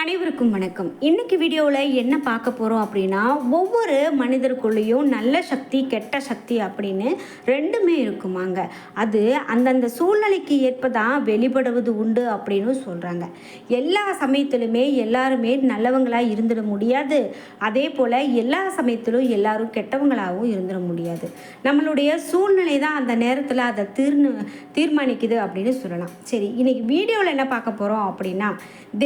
அனைவருக்கும் வணக்கம். இன்னைக்கு வீடியோவில் என்ன பார்க்க போகிறோம் அப்படின்னா ஒவ்வொரு மனிதருக்குள்ளேயும் நல்ல சக்தி கெட்ட சக்தி அப்படின்னு ரெண்டுமே இருக்குமாங்க. அது அந்தந்த சூழ்நிலைக்கு ஏற்ப தான் வெளிப்படுவது உண்டு அப்படின்னு சொல்கிறாங்க எல்லா சமயத்திலுமே எல்லாருமே நல்லவங்களாக இருந்துட முடியாது. அதே போல் எல்லா சமயத்திலும் எல்லாரும் கெட்டவங்களாகவும் இருந்துட முடியாது. நம்மளுடைய சூழ்நிலை தான் அந்த நேரத்தில் அதை தீர்ணு தீர்மானிக்குது அப்படின்னு சொல்லலாம். சரி இன்னைக்கு வீடியோவில் என்ன பார்க்க போகிறோம் அப்படின்னா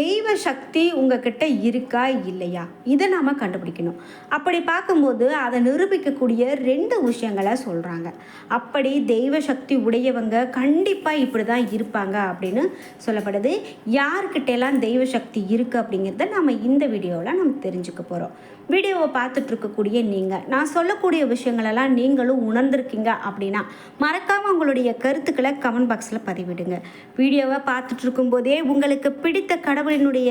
தெய்வ சக்தி உங்ககிட்ட இருக்கா இல்லையா? இதை நாம் கண்டுபிடிக்கணும். அப்படி பார்க்கும்போது அதை நிரூபிக்கக்கூடிய ரெண்டு விஷயங்களை சொல்கிறாங்க அப்படி தெய்வ சக்தி உடையவங்க கண்டிப்பாக இப்படி தான் இருப்பாங்க அப்படின்னு சொல்லப்படுது. யார்கிட்டெல்லாம் தெய்வ சக்தி இருக்குது அப்படிங்கிறத நம்ம இந்த வீடியோவில் நம்ம தெரிஞ்சுக்க போகிறோம் வீடியோவை பார்த்துட்ருக்கக்கூடிய நீங்கள் நான் சொல்லக்கூடிய விஷயங்களெல்லாம் நீங்களும் உணர்ந்திருக்கீங்க அப்படின்னா மறக்காமல் உங்களுடைய கருத்துக்களை கமெண்ட் பாக்ஸில் பதிவிடுங்க. வீடியோவை பார்த்துட்ருக்கும் போதே உங்களுக்கு பிடித்த கடவுளினுடைய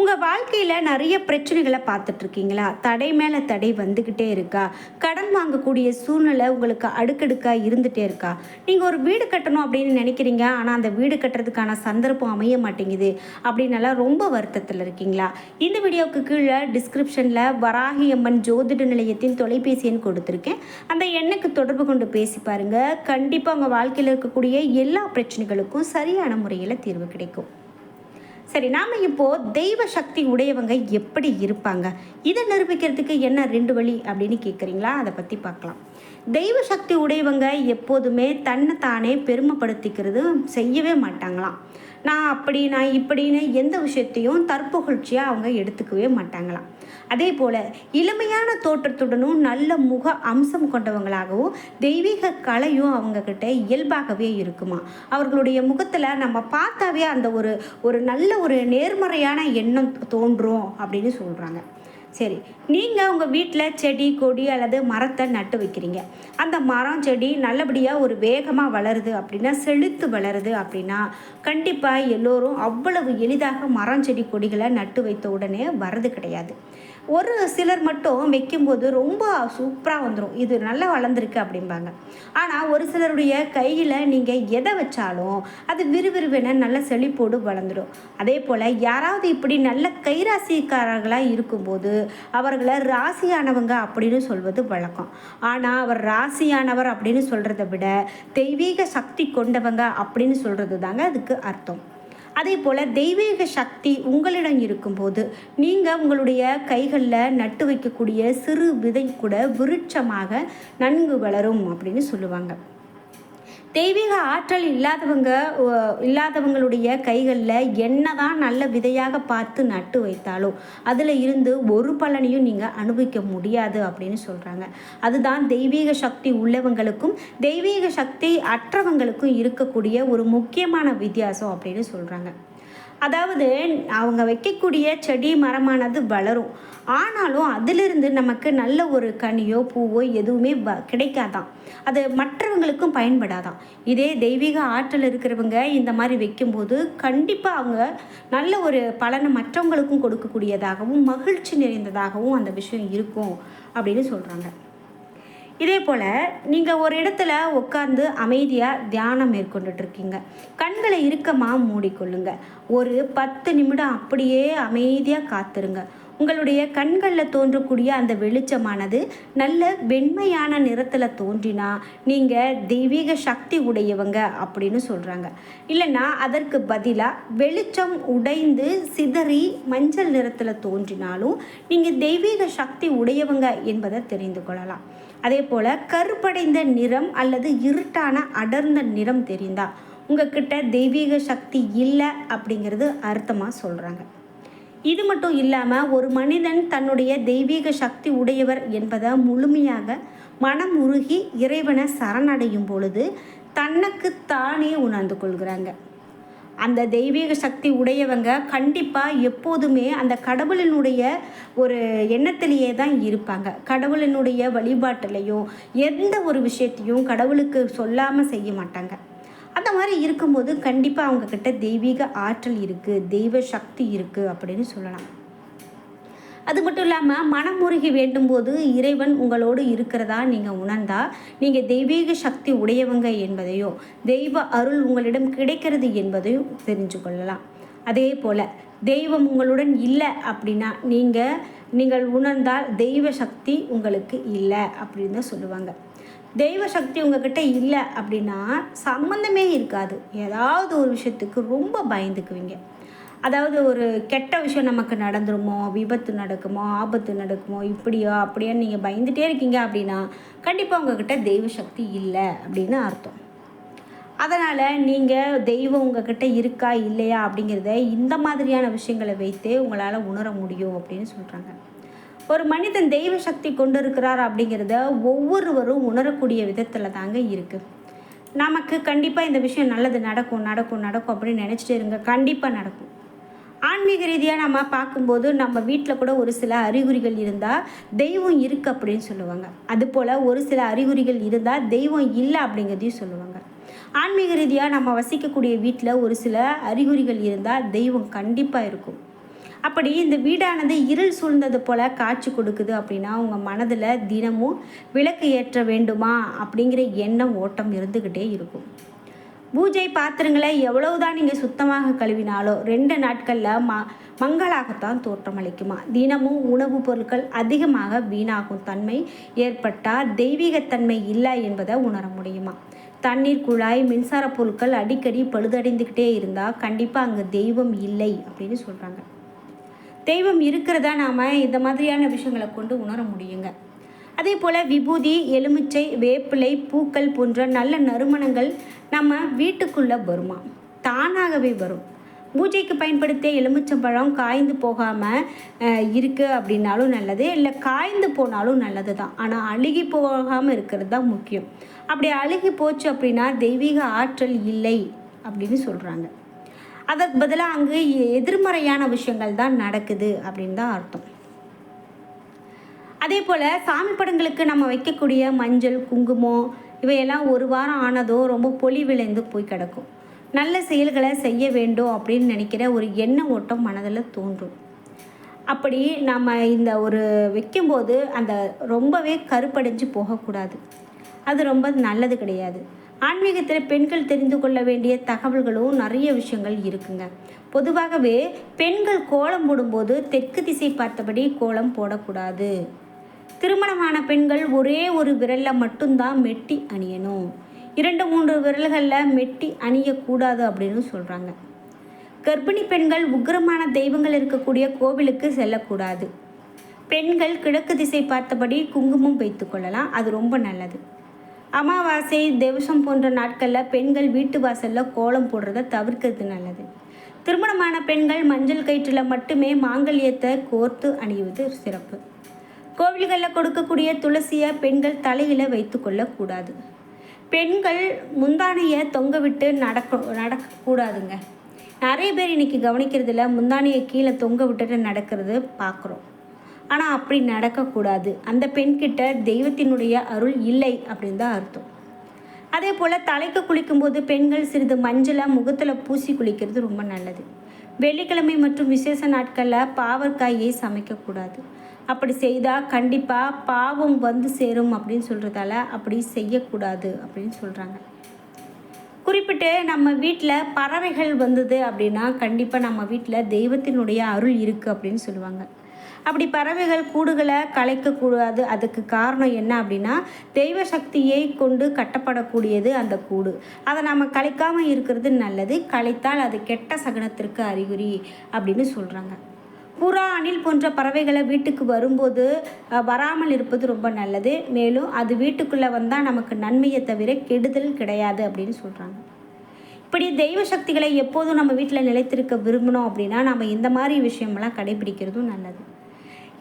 உங்கள் வாழ்க்கையில் நிறைய பிரச்சனைகளை பார்த்துட்ருக்கீங்களா? தடை மேலே தடை வந்துக்கிட்டே இருக்கா? கடன் வாங்கக்கூடிய சூழ்நிலை உங்களுக்கு அடுக்கடுக்காக இருந்துகிட்டே இருக்கா? நீங்கள் ஒரு வீடு கட்டணும் அப்படின்னு நினைக்கிறீங்க ஆனால் அந்த வீடு கட்டுறதுக்கான சந்தர்ப்பம் அமைய மாட்டேங்குது அப்படின்னலாம் ரொம்ப வருத்தத்தில் இருக்கீங்களா? இந்த வீடியோவுக்கு கீழே டிஸ்கிரிப்ஷனில் வராகி அம்மன் ஜோதிட நிலையத்தின் தொலைபேசி எண் கொடுத்துருக்கேன். அந்த எண்ணுக்கு தொடர்பு கொண்டு பேசி பாருங்கள் கண்டிப்பாக உங்கள் வாழ்க்கையில் இருக்கக்கூடிய எல்லா பிரச்சனைகளுக்கும் சரியான முறையில் தீர்வு கிடைக்கும். சரி நாம் இப்போது தெய்வ சக்தி உடையவங்க எப்படி இருப்பாங்க? இதை நிரூபிக்கிறதுக்கு என்ன ரெண்டு வழி அப்படின்னு கேட்குறீங்களா அதை பற்றி பார்க்கலாம். தெய்வ சக்தி உடையவங்க எப்போதுமே தன்னை தானே பெருமைப்படுத்திக்கிறது செய்யவே மாட்டாங்களாம். நான் அப்படி நான் இப்படின்னு எந்த விஷயத்தையும் தற்புகழ்ச்சியாக அவங்க எடுத்துக்கவே மாட்டாங்களாம். அதே போல் இளமையான தோற்றத்துடனும் நல்ல முக அம்சம் கொண்டவங்களாகவும் தெய்வீக கலையும் அவங்கக்கிட்ட இயல்பாகவே இருக்குமா. அவர்களுடைய முகத்தில் நம்ம பார்த்தாவே அந்த ஒரு ஒரு நல்ல ஒரு நேர்மறையான எண்ணம் தோன்றும் அப்படின்னு சொல்கிறாங்க சரி நீங்கள் உங்கள் வீட்டில் செடி கொடி அல்லது மரத்தை நட்டு வைக்கிறீங்க. அந்த மரம் செடி நல்லபடியாக ஒரு வேகமாக வளருது அப்படின்னா செழித்து வளருது அப்படின்னா கண்டிப்பாக எல்லோரும் அவ்வளவு எளிதாக மரம் செடி கொடிகளை நட்டு வைத்த உடனே வரது கிடையாது. ஒரு சிலர் மட்டும் வைக்கும்போது ரொம்ப சூப்பராக வந்துடும் இது நல்லா வளர்ந்துருக்கு அப்படிம்பாங்க. ஆனால் ஒரு சிலருடைய கையில் நீங்கள் எதை வச்சாலும் அது விறுவிறுவென நல்ல செழிப்போடு வளர்ந்துடும் அதே போல் யாராவது இப்படி நல்ல கைராசிக்காரர்களாக இருக்கும்போது அவர்களை ராசியானவங்க அப்படின்னு சொல்வது வழக்கம். ஆனால் அவர் ராசியானவர் அப்படின்னு சொல்கிறத விட தெய்வீக சக்தி கொண்டவங்க அப்படின்னு சொல்கிறது தாங்க அதுக்கு அர்த்தம். அதே போல் தெய்வீக சக்தி உங்களிடம் இருக்கும்போது நீங்கள் உங்களுடைய கைகளில் நட்டு வைக்கக்கூடிய சிறு விதை கூட விருட்சமாக நன்கு வளரும் அப்படின்னு சொல்லுவாங்க. தெய்வீக ஆற்றல் இல்லாதவங்க இல்லாதவங்களுடைய கைகளில் என்ன தான் நல்ல விதையாக பார்த்து நட்டு வைத்தாலும் அதில் இருந்து ஒரு பலனையும் நீங்கள் அனுபவிக்க முடியாது அப்படின்னு சொல்கிறாங்க அதுதான் தெய்வீக சக்தி உள்ளவங்களுக்கும் தெய்வீக சக்தி அற்றவங்களுக்கும் இருக்கக்கூடிய ஒரு முக்கியமான வித்தியாசம் அப்படின்னு சொல்கிறாங்க அதாவது அவங்க வைக்கக்கூடிய செடி மரமானது வளரும். ஆனாலும் அதிலிருந்து நமக்கு நல்ல ஒரு கனியோ பூவோ எதுவுமே வ கிடைக்காதான் அது மற்றவங்களுக்கும் பயன்படாதான் இதே தெய்வீக ஆற்றல் இருக்கிறவங்க இந்த மாதிரி வைக்கும்போது கண்டிப்பாக அவங்க நல்ல ஒரு பலனை மற்றவங்களுக்கும் கொடுக்கக்கூடியதாகவும் மகிழ்ச்சி நிறைந்ததாகவும் அந்த விஷயம் இருக்கும் அப்படின்னு சொல்கிறாங்க இதே போல் நீங்கள் ஒரு இடத்துல உட்காந்து அமைதியாக தியானம் மேற்கொண்டுட்டு இருக்கீங்க கண்களை இறுக்கமாக மூடிக்கொள்ளுங்க. ஒரு பத்து நிமிடம் அப்படியே அமைதியாக காத்துருங்க. உங்களுடைய கண்களில் தோன்றக்கூடிய அந்த வெளிச்சமானது நல்ல வெண்மையான நிறத்தில் தோன்றினா நீங்கள் தெய்வீக சக்தி உடையவங்க அப்படின்னு சொல்கிறாங்க இல்லைன்னா அதற்கு பதிலாக வெளிச்சம் உடைந்து சிதறி மஞ்சள் நிறத்தில் தோன்றினாலும் நீங்கள் தெய்வீக சக்தி உடையவங்க என்பதை தெரிந்து கொள்ளலாம். அதே போல் கருப்படைந்த நிறம் அல்லது இருட்டான அடர்ந்த நிறம் தெரிந்தா உங்ககிட்ட தெய்வீக சக்தி இல்லை அப்படிங்கிறது அர்த்தமாக சொல்கிறாங்க இது மட்டும் இல்லாமல் ஒரு மனிதன் தன்னுடைய தெய்வீக சக்தி உடையவர் என்பதை முழுமையாக மனம் உருகி இறைவனை சரணடையும் பொழுது தன்னுக்கு தானே உணர்ந்து கொள்கிறாங்க. அந்த தெய்வீக சக்தி உடையவங்க கண்டிப்பாக எப்போதுமே அந்த கடவுளினுடைய ஒரு எண்ணத்திலேயே தான் இருப்பாங்க. கடவுளினுடைய வழிபாட்டிலையும் எந்த ஒரு விஷயத்தையும் கடவுளுக்கு சொல்லாமல் செய்ய மாட்டாங்க. அந்த மாதிரி இருக்கும்போது கண்டிப்பாக அவங்கக்கிட்ட தெய்வீக ஆற்றல் இருக்குது தெய்வ சக்தி இருக்குது அப்படின்னு சொல்லலாம். அது மட்டும் இல்லாமல் மனமுருகி வேண்டும் போது இறைவன் உங்களோடு இருக்கிறதா நீங்கள் உணர்ந்தால் நீங்கள் தெய்வீக சக்தி உடையவங்க என்பதையோ தெய்வ அருள் உங்களிடம் கிடைக்கிறது என்பதையும் தெரிஞ்சு கொள்ளலாம். அதே போல் தெய்வம் உங்களுடன் இல்லை அப்படின்னா நீங்கள் நீங்கள் உணர்ந்தால் தெய்வ சக்தி உங்களுக்கு இல்லை அப்படின்னு தான் சொல்லுவாங்க. தெய்வ சக்தி உங்ககிட்ட இல்லை அப்படின்னா சம்மந்தமே இருக்காது. ஏதாவது ஒரு விஷயத்துக்கு ரொம்ப பயந்துக்குவீங்க. அதாவது ஒரு கெட்ட விஷயம் நமக்கு நடந்துருமோ விபத்து நடக்குமோ ஆபத்து நடக்குமோ இப்படியோ அப்படியோ நீங்கள் பயந்துகிட்டே இருக்கீங்க அப்படின்னா கண்டிப்பாக உங்ககிட்ட தெய்வ சக்தி இல்லை அப்படின்னு அர்த்தம். அதனால் நீங்கள் தெய்வம் உங்ககிட்ட இருக்கா இல்லையா அப்படிங்கிறத இந்த மாதிரியான விஷயங்களை வைத்தே உங்களால் உணர முடியும் அப்படின்னு சொல்கிறாங்க ஒரு மனிதன் தெய்வ சக்தி கொண்டு இருக்கிறார் அப்படிங்கிறத ஒவ்வொருவரும் உணரக்கூடிய விதத்தில் தாங்க இருக்குது நமக்கு கண்டிப்பாக இந்த விஷயம் நல்லது நடக்கும் நடக்கும் நடக்கும் அப்படின்னு நினச்சிட்டு இருங்க. கண்டிப்பாக நடக்கும். ஆன்மீக ரீதியாக நம்ம பார்க்கும்போது நம்ம வீட்டில் கூட ஒரு சில அறிகுறிகள் இருந்தால் தெய்வம் இருக்குது அப்படின்னு சொல்லுவாங்க. அதுபோல் ஒரு சில அறிகுறிகள் இருந்தால் தெய்வம் இல்லை அப்படிங்கிறதையும் சொல்லுவாங்க. ஆன்மீக ரீதியாக நம்ம வசிக்கக்கூடிய வீட்டில் ஒரு சில அறிகுறிகள் இருந்தால் தெய்வம் கண்டிப்பாக இருக்கும். அப்படி இந்த வீடானது இருள் சூழ்ந்தது போல் காட்சி கொடுக்குது அப்படின்னா உங்கள் மனதில் தினமும் விளக்கு ஏற்ற வேண்டுமா அப்படிங்கிற எண்ணம் ஓட்டம் இருந்துக்கிட்டே இருக்கும். பூஜை பாத்திரங்களை எவ்வளவுதான் நீங்கள் சுத்தமாக கழுவினாலோ ரெண்டு நாட்களில் ம மங்களாகத்தான் தோற்றமளிக்குமா தினமும் உணவுப் பொருட்கள் அதிகமாக வீணாகும். தன்மை ஏற்பட்டால் தெய்வீகத்தன்மை இல்லை என்பதை உணர முடியுமா? தண்ணீர் குழாய் மின்சார பொருட்கள் அடிக்கடி பழுதடைந்துக்கிட்டே இருந்தால் கண்டிப்பாக அங்கே தெய்வம் இல்லை அப்படின்னு சொல்கிறாங்க தெய்வம் இருக்கிறதா நாம் இந்த மாதிரியான விஷயங்களை கொண்டு உணர முடியுங்க. அதே போல் விபூதி எலுமிச்சை வேப்பிலை பூக்கள் போன்ற நல்ல நறுமணங்கள் நம்ம வீட்டுக்குள்ளே வருமா? தானாகவே வரும். பூஜைக்கு பயன்படுத்திய எலுமிச்சம்பழம் காய்ந்து போகாமல் இருக்குது அப்படின்னாலும் நல்லது இல்லை காய்ந்து போனாலும் நல்லது தான் ஆனால் அழுகி போகாமல் இருக்கிறது தான் முக்கியம். அப்படி அழுகி போச்சு அப்படின்னா தெய்வீக ஆற்றல் இல்லை அப்படின்னு சொல்கிறாங்க அதற்கு பதிலாக அங்கு எதிர்மறையான விஷயங்கள் தான் நடக்குது அப்படின்னு தான் அர்த்தம். அதே போல் சாமி படங்களுக்கு நம்ம வைக்கக்கூடிய மஞ்சள் குங்குமம் இவையெல்லாம் ஒரு வாரம் ஆனதோ ரொம்ப பொலி விளைந்து போய் கிடக்கும். நல்ல செயல்களை செய்ய வேண்டும் அப்படின்னு நினைக்கிற ஒரு எண்ண ஓட்டம் மனதில் தோன்றும். அப்படி நம்ம இந்த ஒரு வைக்கும்போது அந்த ரொம்பவே கருப்படைஞ்சு போகக்கூடாது. அது ரொம்ப நல்லது கிடையாது. ஆன்மீகத்தில் பெண்கள் தெரிந்து கொள்ள வேண்டிய தகவல்களும் நிறைய விஷயங்கள் இருக்குங்க. பொதுவாகவே பெண்கள் கோலம் போடும்போது தெற்கு திசை பார்த்தபடி கோலம் போடக்கூடாது. திருமணமான பெண்கள் ஒரே ஒரு விரலில் மட்டும்தான் மெட்டி அணியணும். இரண்டு மூன்று விரல்களில் மெட்டி அணியக்கூடாது அப்படின்னு சொல்கிறாங்க கர்ப்பிணி பெண்கள் உக்கிரமான தெய்வங்கள் இருக்கக்கூடிய கோவிலுக்கு செல்லக்கூடாது. பெண்கள் கிழக்கு திசை பார்த்தபடி குங்குமம் வைத்து கொள்ளலாம். அது ரொம்ப நல்லது. அமாவாசை தேவசம் போன்ற நாட்களில் பெண்கள் வீட்டு வாசலில் கோலம் போடுறத தவிர்க்கிறது நல்லது. திருமணமான பெண்கள் மஞ்சள் கயிற்றில் மட்டுமே மாங்கல்யத்தை கோர்த்து அணிவது சிறப்பு. கோவில்களில் கொடுக்கக்கூடிய துளசியை பெண்கள் தலையில் வைத்து கொள்ளக்கூடாது பெண்கள் முந்தானையை தொங்க விட்டு நடக்க நடக்கக்கூடாதுங்க. நிறைய பேர் இன்றைக்கி கவனிக்கிறதுல முந்தானையை கீழே தொங்க விட்டுட்டு நடக்கிறது பார்க்குறோம். ஆனால் அப்படி நடக்கக்கூடாது. அந்த பெண்கிட்ட தெய்வத்தினுடைய அருள் இல்லை அப்படின்னு தான் அர்த்தம். அதே போல் தலைக்கு குளிக்கும்போது பெண்கள் சிறிது மஞ்சளை முகத்தில் பூசி குளிக்கிறது ரொம்ப நல்லது. வெள்ளிக்கிழமை மற்றும் விசேஷ நாட்களில் பாவற்காயை சமைக்கக்கூடாது. அப்படி செய்தால் கண்டிப்பாக பாவம் வந்து சேரும் அப்படின்னு சொல்கிறதால அப்படி செய்யக்கூடாது அப்படின்னு சொல்கிறாங்க குறிப்பிட்டு நம்ம வீட்டில் பறவைகள் வந்தது அப்படின்னா கண்டிப்பாக நம்ம வீட்டில் தெய்வத்தினுடைய அருள் இருக்குது அப்படின்னு சொல்லுவாங்க. அப்படி பறவைகள் கூடுகளை கலைக்கக்கூடாது அதுக்கு காரணம் என்ன அப்படின்னா தெய்வ சக்தியை கொண்டு கட்டப்படக்கூடியது அந்த கூடு. அதை நாம் கலைக்காமல் இருக்கிறது நல்லது. கலைத்தால் அது கெட்ட சகனத்திற்கு அறிகுறி அப்படின்னு சொல்கிறாங்க புறா அணில் போன்ற பறவைகளை வீட்டுக்கு வரும்போது வராமல் இருப்பது ரொம்ப நல்லது. மேலும் அது வீட்டுக்குள்ளே வந்தால் நமக்கு நன்மையை தவிர கெடுதல் கிடையாது அப்படின்னு சொல்கிறாங்க இப்படி தெய்வ சக்திகளை எப்போதும் நம்ம வீட்டில் நிலைத்திருக்க விரும்பணும் அப்படின்னா நம்ம இந்த மாதிரி விஷயமெல்லாம் கடைபிடிக்கிறதும் நல்லது.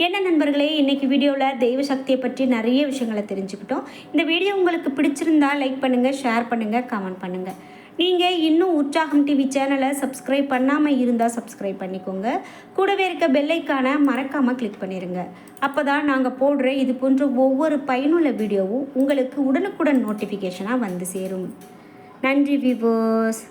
என்ன நண்பர்களே இன்றைக்கி வீடியோவில் தெய்வ சக்தியை பற்றி நிறைய விஷயங்களை தெரிஞ்சுக்கிட்டோம். இந்த வீடியோ உங்களுக்கு பிடிச்சிருந்தா லைக் பண்ணுங்கள் ஷேர் பண்ணுங்கள் கமெண்ட் பண்ணுங்கள் நீங்கள் இன்னும் உற்சாகம் டிவி சேனலை சப்ஸ்கிரைப் பண்ணாமல் இருந்தால் சப்ஸ்கிரைப் பண்ணிக்கோங்க. கூடவே இருக்க பெல்லைக்கான மறக்காமல் கிளிக் பண்ணிடுங்க அப்போ தான் நாங்கள் போடுற இது போன்ற ஒவ்வொரு பயனுள்ள வீடியோவும் உங்களுக்கு உடனுக்குடன் நோட்டிஃபிகேஷனாக வந்து சேரும். நன்றி விவோஸ்